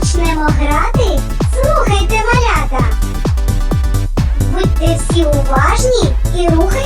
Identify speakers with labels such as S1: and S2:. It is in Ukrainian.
S1: почнемо грати, слухайте малята. Будьте всі уважні і рухайтесь